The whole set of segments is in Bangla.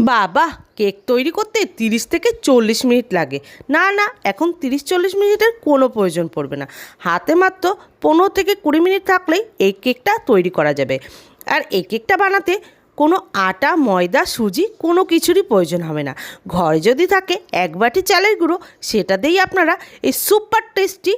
বাবা, কেক তৈরি করতে তিরিশ থেকে চল্লিশ মিনিট লাগে। না না, এখন তিরিশ চল্লিশ মিনিটের কোনো প্রয়োজন পড়বে না। হাতে মাত্র পনেরো থেকে কুড়ি মিনিট থাকলেই এই কেকটা তৈরি করা যাবে। আর এই কেকটা বানাতে কোনো আটা, ময়দা, সুজি কোনো কিছুরই প্রয়োজন হবে না। ঘরে যদি থাকে এক বাটি চালের গুঁড়ো, সেটা দিয়েই আপনারা এই সুপার টেস্টি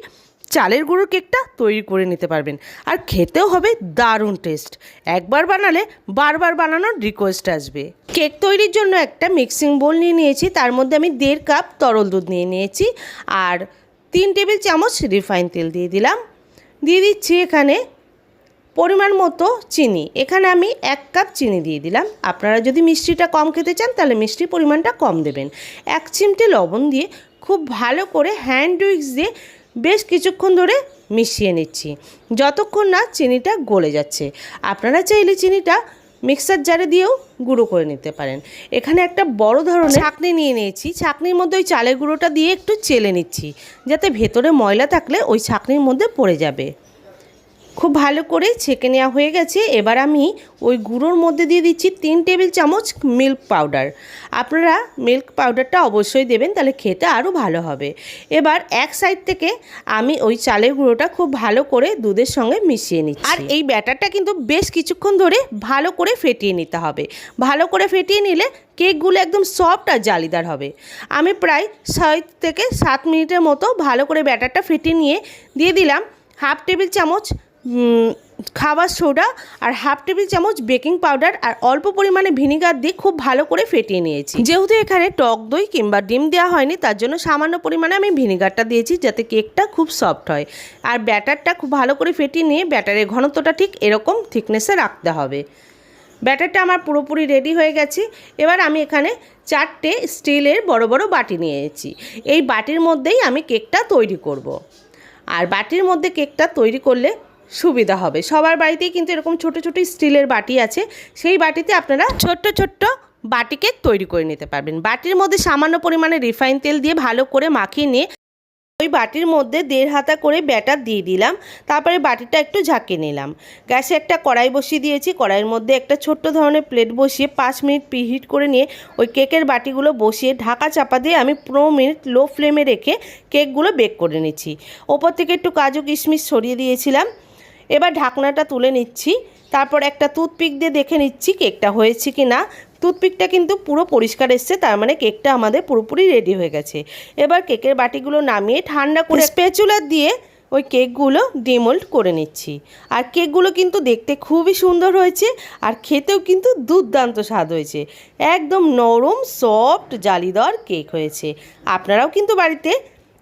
চালের গুঁড়োর কেকটা তৈরি করে নিতে পারবেন। আর খেতেও হবে দারুণ টেস্ট একবার বানালে বারবার বানানোর রিকোয়েস্ট আসবে। কেক তৈরির জন্য একটা মিক্সিং বোল নিয়ে নিয়েছি। তার মধ্যে আমি দেড় কাপ তরল দুধ নিয়ে নিয়েছি। আর তিন টেবিল চামচ রিফাইন তেল দিয়ে দিলাম। দিয়ে দিচ্ছি এখানে পরিমাণ মতো চিনি। এখানে আমি এক কাপ চিনি দিয়ে দিলাম। আপনারা যদি মিষ্টিটা কম খেতে চান, তাহলে মিষ্টির পরিমাণটা কম দেবেন। এক চিমটে লবণ দিয়ে খুব ভালো করে হ্যান্ড উইক্স দিয়ে বেশ কিছুক্ষণ ধরে মিশিয়ে নিচ্ছি। যতক্ষণ না চিনিটা গলে যাচ্ছে। আপনারা চাইলে চিনিটা মিক্সার জারে দিয়েও গুঁড়ো করে নিতে পারেন। এখানে একটা বড় ধরনের ছাঁকনি নিয়ে নিয়েছি। ছাঁকনির মধ্যে ওই চালের গুঁড়োটা দিয়ে একটু চেলে নিচ্ছি, যাতে ভেতরে ময়লা থাকলে ওই ছাঁকনির মধ্যে পড়ে যাবে। খুব ভালো করে ছেঁকে নেওয়া হয়ে গেছে। এবার আমি ওই গুঁড়োর মধ্যে দিয়ে দিচ্ছি তিন টেবিল চামচ মিল্ক পাউডার আপনারা মিল্ক পাউডারটা অবশ্যই দেবেন, তাহলে খেতে আরও ভালো হবে। এবার এক সাইড থেকে আমি ওই চালের গুঁড়োটা খুব ভালো করে দুধের সঙ্গে মিশিয়ে নিচ্ছি। আর এই ব্যাটারটা কিন্তু বেশ কিছুক্ষণ ধরে ভালো করে ফেটিয়ে নিতে হবে। ভালো করে ফেটিয়ে নিলে কেকগুলো একদম সফট আর জালিদার হবে। আমি প্রায় ছয় থেকে সাত মিনিটের মতো ভালো করে ব্যাটারটা ফেটিয়ে নিয়ে দিয়ে দিলাম হাফ টেবিল চামচ খাবার সোডা আর হাফ টেবিল চামচ বেকিং পাউডার আর অল্প পরিমাণে ভিনিগার দিয়ে খুব ভালো করে ফেটিয়ে নিয়েছি। যেহেতু এখানে টক দই কিংবা ডিম দেওয়া হয়নি, তার জন্য সামান্য পরিমাণে আমি ভিনিগারটা দিয়েছি যাতে কেকটা খুব সফট হয়। আর ব্যাটারটা খুব ভালো করে ফেটিয়ে নিয়ে ব্যাটারের ঘনত্বটা ঠিক এরকম থিকনেসে রাখতে হবে। ব্যাটারটা আমার পুরোপুরি রেডি হয়ে গেছে। এবার আমি এখানে চারটে স্টিলের বড় বড় বাটি নিয়েছি। এই বাটির মধ্যেই আমি কেকটা তৈরি করব। আর বাটির মধ্যে কেকটা তৈরি করলে সুবিধা হবে। সবার বাড়িতেই কিন্তু এরকম ছোট ছোট স্টিলের বাটি আছে। সেই বাটিতে আপনারা ছোট্ট ছোট্ট বাটি কেক তৈরি করে নিতে পারবেন। বাটির মধ্যে সামান্য পরিমাণে রিফাইন তেল দিয়ে ভালো করে মাখিয়ে নিয়ে ওই বাটির মধ্যে দেড় হাতা করে ব্যাটার দিয়ে দিলাম। তারপরে বাটিটা একটু ঝাঁকিয়ে নিলাম। গ্যাসে একটা কড়াই বসিয়ে দিয়েছি। কড়াইয়ের মধ্যে একটা ছোট্ট ধরনের প্লেট বসিয়ে পাঁচ মিনিট প্রিহিট করে নিয়ে ওই কেকের বাটিগুলো বসিয়ে ঢাকা চাপা দিয়ে আমি পনেরো মিনিট লো ফ্লেমে রেখে কেকগুলো বেক করে নিচ্ছি। ওপর থেকে একটু কাজু কিশমিশ ছড়িয়ে দিয়েছিলাম। এবার ঢাকনাটা তুলে নিচ্ছি। তারপর একটা টুথপিক দিয়ে দেখে নিচ্ছি কেকটা হয়েছে কি না টুথপিকটা কিন্তু পুরো পরিষ্কার এসছে, তার মানে কেকটা আমাদের পুরোপুরি রেডি হয়ে গেছে। এবার কেকের বাটিগুলো নামিয়ে ঠান্ডা করে স্পেচুলার দিয়ে ওই কেকগুলো ডিমোল্ড করে নিচ্ছি। আর কেকগুলো কিন্তু দেখতে খুবই সুন্দর হয়েছে আর খেতেও কিন্তু দুর্দান্ত স্বাদ হয়েছে। একদম নরম সফট জালিদার কেক হয়েছে। আপনারাও কিন্তু বাড়িতে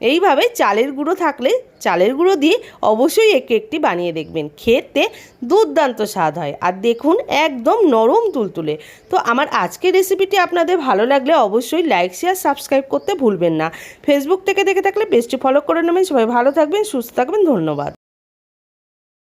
এইভাবে চালের গুঁড়ো থাকলে চালের গুঁড়ো দিয়ে অবশ্যই একে একটি বানিয়ে দেখবেন। খেতে দুর্দান্ত স্বাদ হয়। আর দেখুন, একদম নরম তুলতুলে। তো আমার আজকের রেসিপিটি আপনাদের ভালো লাগলে অবশ্যই লাইক শেয়ার সাবস্ক্রাইব করতে ভুলবেন না। ফেসবুক থেকে দেখে থাকলে পেজটি ফলো করে নেবেন। সবাই ভালো থাকবেন, সুস্থ থাকবেন। ধন্যবাদ।